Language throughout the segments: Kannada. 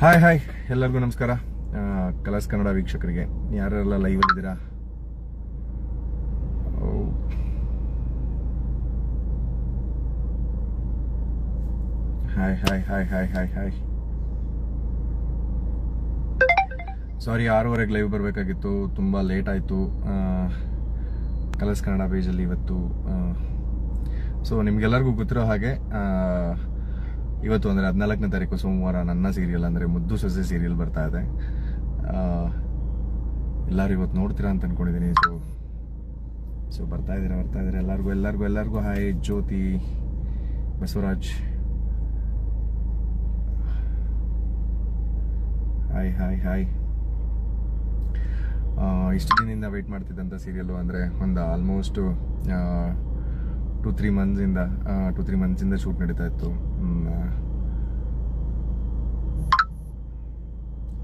ಹಾಯ್ ಹಾಯ್ ಎಲ್ಲರಿಗೂ ನಮಸ್ಕಾರ. ಕಲರ್ಸ್ ಕನ್ನಡ ವೀಕ್ಷಕರಿಗೆ. ಯಾರೆಲ್ಲ ಲೈವ್ ಇದ್ದೀರಾ? Hi hi hi hi hi hi sorry ಆರೂವರೆಗೆ live ಬರಬೇಕಾಗಿತ್ತು. ತುಂಬ ಲೇಟ್ ಆಯಿತು. ಕಲರ್ಸ್ ಕನ್ನಡ ಪೇಜಲ್ಲಿ ಇವತ್ತು ಸೊ ನಿಮ್ಗೆಲ್ಲರಿಗೂ ಗೊತ್ತಿರೋ ಹಾಗೆ ಇವತ್ತು ಅಂದರೆ ಹದಿನಾಲ್ಕನೇ ತಾರೀಕು ಸೋಮವಾರ ನನ್ನ ಸೀರಿಯಲ್ ಅಂದರೆ ಮುದ್ದು ಸೊಸೆ ಸೀರಿಯಲ್ ಬರ್ತಾ ಇದೆ. ಎಲ್ಲರೂ ಇವತ್ತು ನೋಡ್ತೀರಾ ಅಂತ ಅಂದ್ಕೊಂಡಿದ್ದೀನಿ ಸೊ ಸೊ ಬರ್ತಾ ಇದ್ದೀರಾ ಬರ್ತಾ ಇದ್ದೀರಾ? ಎಲ್ಲರಿಗೂ ಎಲ್ಲರಿಗೂ ಎಲ್ಲರಿಗೂ hi Jyoti, Basavaraj. Hi hi hi ಇಷ್ಟು ದಿನದಿಂದ ವೆಯ್ಟ್ ಮಾಡ್ತಿದ್ದಂಥ ಸೀರಿಯಲ್ಲು ಅಂದರೆ ಒಂದು ಆಲ್ಮೋಸ್ಟು ಟು ತ್ರೀ ಮಂತ್ಸಿಂದ ಟು ತ್ರೀ ಮಂತ್ಸಿಂದ ಶೂಟ್ ನಡೀತಾ ಇತ್ತು.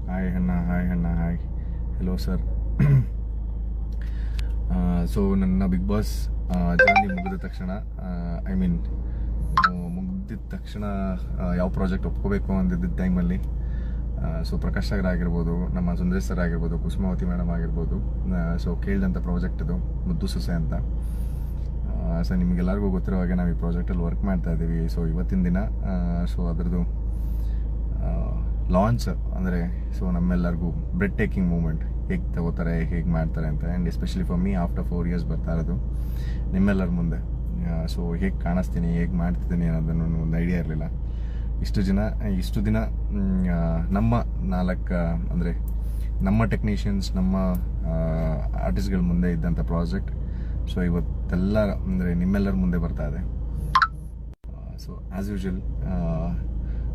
ಹಾಯ್ ಅಣ್ಣ ಹಾಯ್ ಅಣ್ಣ ಹಾಯ್ ಹಲೋ ಸರ್ ಸೊ ನನ್ನ ಬಿಗ್ ಬಾಸ್ ಜರ್ನಿ ಮುಗಿದ ತಕ್ಷಣ ಐ ಮೀನ್ ಮುಗಿದ ತಕ್ಷಣ ಯಾವ ಪ್ರಾಜೆಕ್ಟ್ ಒಪ್ಕೋಬೇಕು ಅಂದಿದ್ದ ಟೈಮಲ್ಲಿ ಸೊ ಪ್ರಕಾಶ್ ಸಾಗರ್ ಆಗಿರ್ಬೋದು, ನಮ್ಮ ಸುಂದರೇಶ್ ಸರ್ ಆಗಿರ್ಬೋದು, ಕುಸುಮಾವತಿ ಮೇಡಮ್ ಆಗಿರ್ಬೋದು ಸೊ ಕೇಳಿದಂಥ ಪ್ರಾಜೆಕ್ಟ್ ಇದು ಮುದ್ದು ಸೊಸೆ ಅಂತ. ಸೊ ನಿಮಗೆಲ್ಲರಿಗೂ ಗೊತ್ತಿರೋ ಹಾಗೆ ನಾವು ಈ ಪ್ರಾಜೆಕ್ಟಲ್ಲಿ ವರ್ಕ್ ಮಾಡ್ತಾ ಇದ್ದೀವಿ ಸೊ ಇವತ್ತಿನ ದಿನ ಸೊ ಅದರದ್ದು ಲಾಂಚ್ ಅಂದರೆ ಸೊ ನಮ್ಮೆಲ್ಲರಿಗೂ ಬ್ರೆಡ್ ಟೇಕಿಂಗ್ ಮೂಮೆಂಟ್ ಹೇಗೆ ತಗೋತಾರೆ, ಹೇಗೆ ಮಾಡ್ತಾರೆ ಅಂತ and especially for me after four years ಬರ್ತಾ ಇರೋದು, ನಿಮ್ಮೆಲ್ಲರ ಮುಂದೆ. ಸೊ ಹೇಗೆ ಕಾಣಿಸ್ತೀನಿ, ಹೇಗೆ ಮಾಡ್ತಿದ್ದೀನಿ ಅನ್ನೋದನ್ನು ಒಂದು ಐಡಿಯಾ ಇರಲಿಲ್ಲ. ಇಷ್ಟು ದಿನ ಇಷ್ಟು ದಿನ ನಮ್ಮ ನಾಲ್ಕು, ಅಂದರೆ ನಮ್ಮ ಟೆಕ್ನಿಷಿಯನ್ಸ್ ನಮ್ಮ ಆರ್ಟಿಸ್ಟ್ಗಳ ಮುಂದೆ ಇದ್ದಂಥ ಪ್ರಾಜೆಕ್ಟ್ ಸೊ ಇವತ್ತೆಲ್ಲ ಅಂದರೆ ನಿಮ್ಮೆಲ್ಲರ ಮುಂದೆ ಬರ್ತಾ ಇದೆ. ಸೊ ಆ್ಯಸ್ ಯೂಶಲ್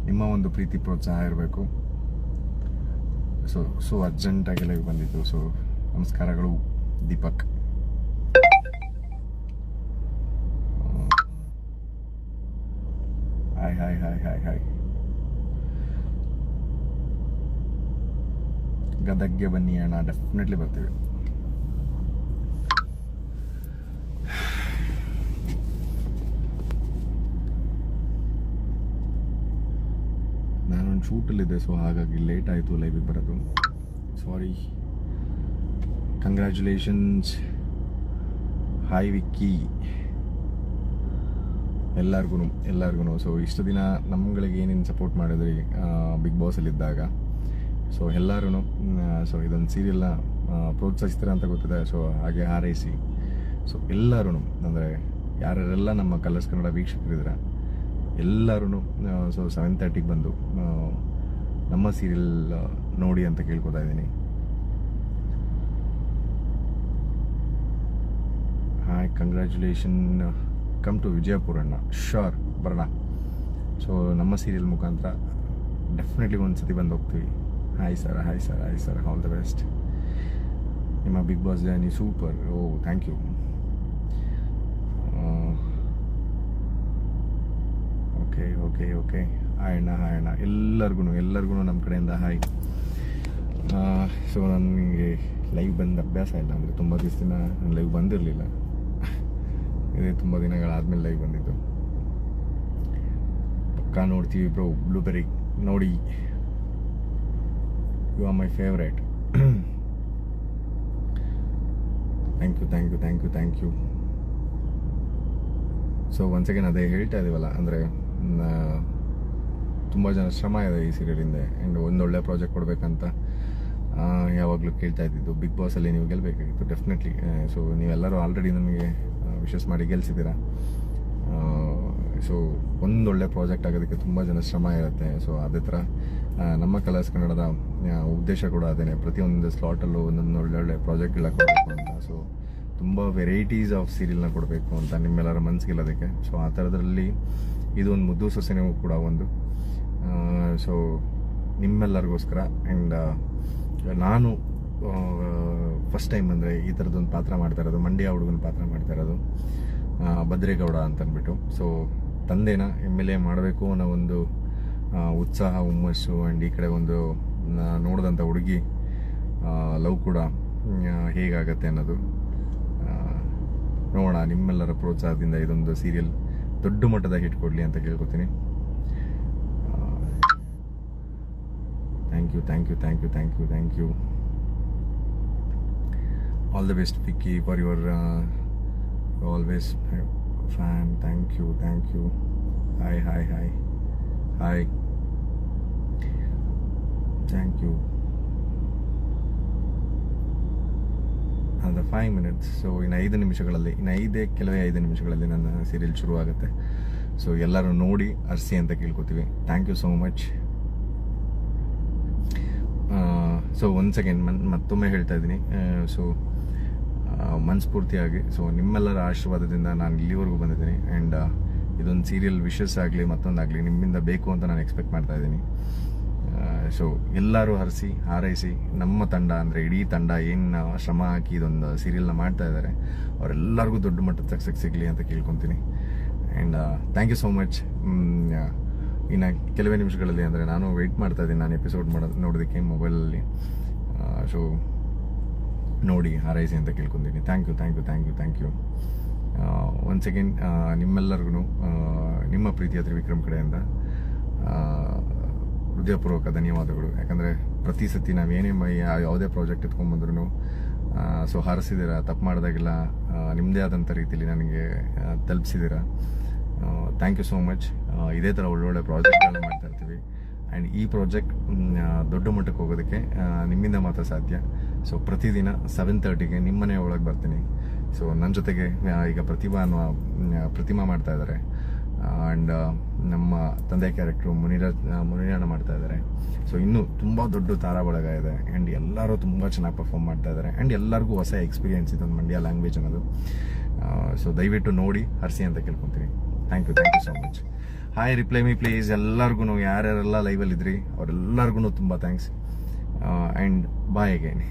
ನಿಮ್ಮ ಒಂದು ಪ್ರೀತಿ ಪ್ರೋತ್ಸಾಹ ಇರಬೇಕು. ಸೊ ಸೊ ಅರ್ಜೆಂಟಾಗಿ ಲೈವ್ ಬಂದಿದ್ದು ಸೊ ನಮಸ್ಕಾರಗಳು, Deepak. Hi hi hi hi hi ಗದಗ್ಗೆ ಬನ್ನಿ ಅಣ್ಣ. ಡೆಫಿನೆಟ್ಲಿ ಬರ್ತೀವಿ. ನಾನೊಂದು ಶೂಟಲ್ಲಿದ್ದೆ ಸೊ ಹಾಗಾಗಿ ಲೇಟ್ ಆಯಿತು ಲೈವಿಗೆ ಬರೋದು. ಸಾರಿ ಕಂಗ್ರ್ಯಾಚುಲೇಷನ್ಸ್ ಹಾಯ್ ವಿಕ್ಕಿ ಎಲ್ಲರಿಗೂ ಎಲ್ಲರಿಗೂ ಸೊ ಇಷ್ಟು ದಿನ ನಮ್ಗಳಿಗೆ ಏನೇನು ಸಪೋರ್ಟ್ ಮಾಡಿದ್ರಿ ಬಿಗ್ ಬಾಸಲ್ಲಿದ್ದಾಗ ಸೊ ಎಲ್ಲರೂ ಸೊ ಇದೊಂದು ಸೀರಿಯಲ್ನ ಪ್ರೋತ್ಸಾಹಿಸ್ತೀರ ಅಂತ ಗೊತ್ತಿದೆ ಸೊ ಹಾಗೆ ಹಾರೈಸಿ. ಸೊ ಎಲ್ಲರೂ ಅಂದರೆ ಯಾರ್ಯಾರೆಲ್ಲ ನಮ್ಮ ಕಲರ್ಸ್ ಕನ್ನಡ ವೀಕ್ಷಕರಿದ್ದೀರ ಎಲ್ಲರೂ ಸೊ ಸೆವೆನ್ ತರ್ಟಿಗೆ ಬಂದು ನಮ್ಮ ಸೀರಿಯಲ್ ನೋಡಿ ಅಂತ ಕೇಳ್ಕೊತಾ ಇದ್ದೀನಿ. Hi congratulation come to Vijayapura ಅಣ್ಣ. ಶೋರ್ ಬರೋಣ. ಸೊ ನಮ್ಮ ಸೀರಿಯಲ್ ಮುಖಾಂತರ ಡೆಫಿನೆಟ್ಲಿ ಒಂದು ಸತಿ ಬಂದು ಹೋಗ್ತೀವಿ. Hi sir hi sir hi sir all the best ನಿಮ್ಮ big boss journey super oh thank you okay okay okay hi ಅಣ್ಣ ಎಲ್ಲರಿಗೂ ಎಲ್ಲರಿಗೂ ನಮ್ಮ ಕಡೆಯಿಂದ ಹಾಯ್ ಸೊ ನನಗೆ ಲೈವ್ ಬಂದ ಅಭ್ಯಾಸ ಇಲ್ಲ ಅಂದರೆ ತುಂಬ ದಿವಸದಿಂದ ನಾನು ಲೈವ್ ಬಂದಿರಲಿಲ್ಲ. ಇದೇ ತುಂಬ ದಿನಗಳಾದಮೇಲೆ ಲೈವ್ ಬಂದಿದ್ದು. ಪಕ್ಕಾ ನೋಡ್ತೀವಿ ಬ್ರೋ ಬ್ಲೂಬೆರಿ ನೋಡಿ. You are my favourite thank you thank you thank you thank you so once again ಅದೇ ಹೇಳ್ತಾ ಇದೀವಲ್ಲ, ಅಂದರೆ ತುಂಬ ಜನ ಶ್ರಮ ಇದೆ ಈ ಸೀರಿಯಲಿಂದ ಆ್ಯಂಡ್ ಒಂದೊಳ್ಳೆ ಪ್ರಾಜೆಕ್ಟ್ ಕೊಡಬೇಕಂತ ಯಾವಾಗಲೂ ಕೇಳ್ತಾ ಇದ್ದಿದ್ದು. ಬಿಗ್ ಬಾಸಲ್ಲಿ ನೀವು ಗೆಲ್ಲಬೇಕಾಗಿತ್ತು ಡೆಫಿನೆಟ್ಲಿ ಸೊ ನೀವೆಲ್ಲರೂ ಆಲ್ರೆಡಿ ನಮಗೆ ವಿಶಸ್ ಮಾಡಿ ಗೆಲ್ಸಿದ್ದೀರಾ? ಸೊ ಒಂದೊಳ್ಳೆ ಪ್ರಾಜೆಕ್ಟ್ ಆಗೋದಕ್ಕೆ ತುಂಬ ಜನ ಶ್ರಮ ಇರುತ್ತೆ. ಸೊ ಅದೇ ಥರ ನಮ್ಮ ಕಲರ್ಸ್ ಕನ್ನಡದ ಉದ್ದೇಶ ಕೂಡ ಅದೇನೆ. ಪ್ರತಿಯೊಂದು ಸ್ಲಾಟಲ್ಲೂ ಒಂದೊಂದು ಒಳ್ಳೊಳ್ಳೆ ಪ್ರಾಜೆಕ್ಟ್ಗಳ ಕೊಡಬೇಕು ಅಂತ. ಸೊ ತುಂಬ ವೆರೈಟೀಸ್ ಆಫ್ ಸೀರಿಯಲ್ನ ಕೊಡಬೇಕು ಅಂತ ನಿಮ್ಮೆಲ್ಲರ ಮನಸ್ಸಿಗೆಲ್ಲೋದಕ್ಕೆ ಸೊ ಆ ಥರದ್ರಲ್ಲಿ ಇದು ಒಂದು ಮುದ್ದು ಸೊಸೆನೂ ಕೂಡ ಒಂದು. ಸೊ ನಿಮ್ಮೆಲ್ಲರಿಗೋಸ್ಕರ ಆ್ಯಂಡ್ ನಾನು ಫಸ್ಟ್ ಟೈಮ್ ಅಂದರೆ ಈ ಥರದ್ದೊಂದು ಪಾತ್ರ ಮಾಡ್ತಾ ಇರೋದು, ಮಂಡ್ಯ ಹುಡುಗನ ಪಾತ್ರ ಮಾಡ್ತಾ ಇರೋದು ಭದ್ರೇಗೌಡ ಅಂತಂದ್ಬಿಟ್ಟು ಸೊ ತಂದೆನ ಎಂ ಎಲ್ ಎ ಮಾಡಬೇಕು ಅನ್ನೋ ಒಂದು ಉತ್ಸಾಹ, ಹುಮ್ಮಸ್ಸು ಆ್ಯಂಡ್ ಈ ಕಡೆ ಒಂದು ನೋಡಿದಂಥ ಹುಡುಗಿ ಲವ್ ಕೂಡ ಹೇಗಾಗತ್ತೆ ಅನ್ನೋದು ನೋಡೋಣ. ನಿಮ್ಮೆಲ್ಲರ ಪ್ರೋತ್ಸಾಹದಿಂದ ಇದೊಂದು ಸೀರಿಯಲ್ ದೊಡ್ಡ ಮಟ್ಟದ ಹಿಟ್ ಕೊಡಲಿ ಅಂತ ಕೇಳ್ಕೊತೀನಿ. Thank you thank you thank you thank you thank you all the best Vicky for your always fan thank you thank you hi hi hi hi thank you ಅದು ಫೈವ್ ಮಿನಿಟ್ಸ್ ಸೊ ಇನ್ನು ಐದು ನಿಮಿಷಗಳಲ್ಲಿ, ಇನ್ನು ಐದೇ, ಕೆಲವೇ ಐದು ನಿಮಿಷಗಳಲ್ಲಿ ನನ್ನ ಸೀರಿಯಲ್ ಶುರುವಾಗುತ್ತೆ. ಸೊ ಎಲ್ಲರೂ ನೋಡಿ ಅರ್ಸಿ ಅಂತ ಕೇಳ್ಕೊತೀವಿ. Thank you so much so ಒಂದು ಸೆಕೆಂಡ್ ಮನ್, ಮತ್ತೊಮ್ಮೆ ಹೇಳ್ತಾ ಇದ್ದೀನಿ. ಸೊ ಮನಸ್ಫೂರ್ತಿಯಾಗಿ ಸೊ ನಿಮ್ಮೆಲ್ಲರ ಆಶೀರ್ವಾದದಿಂದ ನಾನು ಇಲ್ಲಿವರೆಗೂ ಬಂದಿದ್ದೀನಿ. ಆ್ಯಂಡ್ ಇದೊಂದು ಸೀರಿಯಲ್ ವಿಷಸ್ ಆಗಲಿ ಮತ್ತೊಂದಾಗಲಿ ನಿಮ್ಮಿಂದ ಬೇಕು ಅಂತ ನಾನು ಎಕ್ಸ್ಪೆಕ್ಟ್ ಮಾಡ್ತಾ ಇದ್ದೀನಿ. ಸೊ ಎಲ್ಲರೂ ಹರಿಸಿ, ಹಾರೈಸಿ, ನಮ್ಮ ತಂಡ ಅಂದರೆ ಇಡೀ ತಂಡ ಏನು ಶ್ರಮ ಹಾಕಿ ಇದೊಂದು ಸೀರಿಯಲ್ನ ಮಾಡ್ತಾ ಇದ್ದಾರೆ, ಅವರೆಲ್ಲರಿಗೂ ದೊಡ್ಡ ಮಟ್ಟದ ಸಕ್ಸಸ್ ಸಿಗಲಿ ಅಂತ ಕೇಳ್ಕೊತೀನಿ. And thank you so much ಇನ್ನು ಕೆಲವೇ ನಿಮಿಷಗಳಲ್ಲಿ ಅಂದರೆ ನಾನು ವೆಯ್ಟ್ ಮಾಡ್ತಾ ಇದ್ದೀನಿ, ನಾನು ಎಪಿಸೋಡ್ ಮಾಡೋದು ನೋಡೋದಕ್ಕೆ ಮೊಬೈಲಲ್ಲಿ ಸೊ ನೋಡಿ, ಹಾರೈಸಿ ಅಂತ ಕೇಳ್ಕೊತೀನಿ. Thank you thank you thank you thank you once second ನಿಮ್ಮೆಲ್ಲರಿಗೂ ನಿಮ್ಮ ಪ್ರೀತಿಯ ತ್ರಿವಿಕ್ರಮ್ ಕಡೆಯಿಂದ. ಹೃದಯಪೂರ್ವಕ ಧನ್ಯವಾದಗಳು. ಯಾಕಂದರೆ ಪ್ರತಿ ಸತಿ ನಾವೇನೇ ಯಾವುದೇ ಪ್ರಾಜೆಕ್ಟ್ ಎತ್ಕೊಂಡ್ಬಂದ್ರೂ ಸೊ ಹಾರಿಸಿದ್ದೀರಾ ತಪ್ಪು ಮಾಡಿದಾಗೆಲ್ಲ ನಿಮ್ಮದೇ ಆದಂಥ ರೀತಿಯಲ್ಲಿ ನನಗೆ ತಲುಪಿಸಿದ್ದೀರಾ ಥ್ಯಾಂಕ್ ಯು ಸೋ ಮಚ್ ಇದೇ ಥರ ಒಳ್ಳೊಳ್ಳೆ ಪ್ರಾಜೆಕ್ಟ್ಗಳನ್ನ ಮಾಡ್ತಾ ಇರ್ತೀವಿ. ಆ್ಯಂಡ್ ಈ ಪ್ರಾಜೆಕ್ಟ್ ದೊಡ್ಡ ಮಟ್ಟಕ್ಕೆ ಹೋಗೋದಕ್ಕೆ ನಿಮ್ಮಿಂದ ಮಾತ್ರ ಸಾಧ್ಯ. ಸೊ ಪ್ರತಿದಿನ ಸೆವೆನ್ ತರ್ಟಿಗೆ ನಿಮ್ಮನೆ ಒಳಗೆ ಬರ್ತೀನಿ. ಸೊ ನನ್ನ ಜೊತೆಗೆ ಈಗ ಪ್ರತಿಭಾ ಪ್ರತಿಮಾ ಮಾಡ್ತಾ ಇದ್ದಾರೆ ಆ್ಯಂಡ್ ನಮ್ಮ ತಂದೆ ಕ್ಯಾರೆಕ್ಟ್ರು ಮುನಿರ ಮುನಿರಾಣ ಮಾಡ್ತಾ ಇದ್ದಾರೆ ಸೊ ಇನ್ನೂ ತುಂಬ ದೊಡ್ಡ ತಾರಾ ಬಳಗ ಇದೆ. ಆ್ಯಂಡ್ ಎಲ್ಲರೂ ತುಂಬ ಚೆನ್ನಾಗಿ ಪರ್ಫಾರ್ಮ್ ಮಾಡ್ತಾ ಇದ್ದಾರೆ ಆ್ಯಂಡ್ ಎಲ್ಲರಿಗೂ ಹೊಸ ಎಕ್ಸ್ಪೀರಿಯನ್ಸ್ ಇದೊಂದು ಮಂಡ್ಯ ಲ್ಯಾಂಗ್ವೇಜ್ ಅನ್ನೋದು. ಸೊ ದಯವಿಟ್ಟು ನೋಡಿ ಹರಿಸಿ ಅಂತ ಕೇಳ್ಕೊತೀನಿ. Thank you thank you so much hi reply me please ಎಲ್ಲರಿಗೂ ಯಾರ್ಯಾರೆಲ್ಲ ಲೈವಲ್ಲಿ ಇದ್ರಿ ಅವರೆಲ್ಲರಿಗೂ ತುಂಬ ಥ್ಯಾಂಕ್ಸ್ ಆ್ಯಂಡ್ ಬಾಯ್ ಅಗೈನ್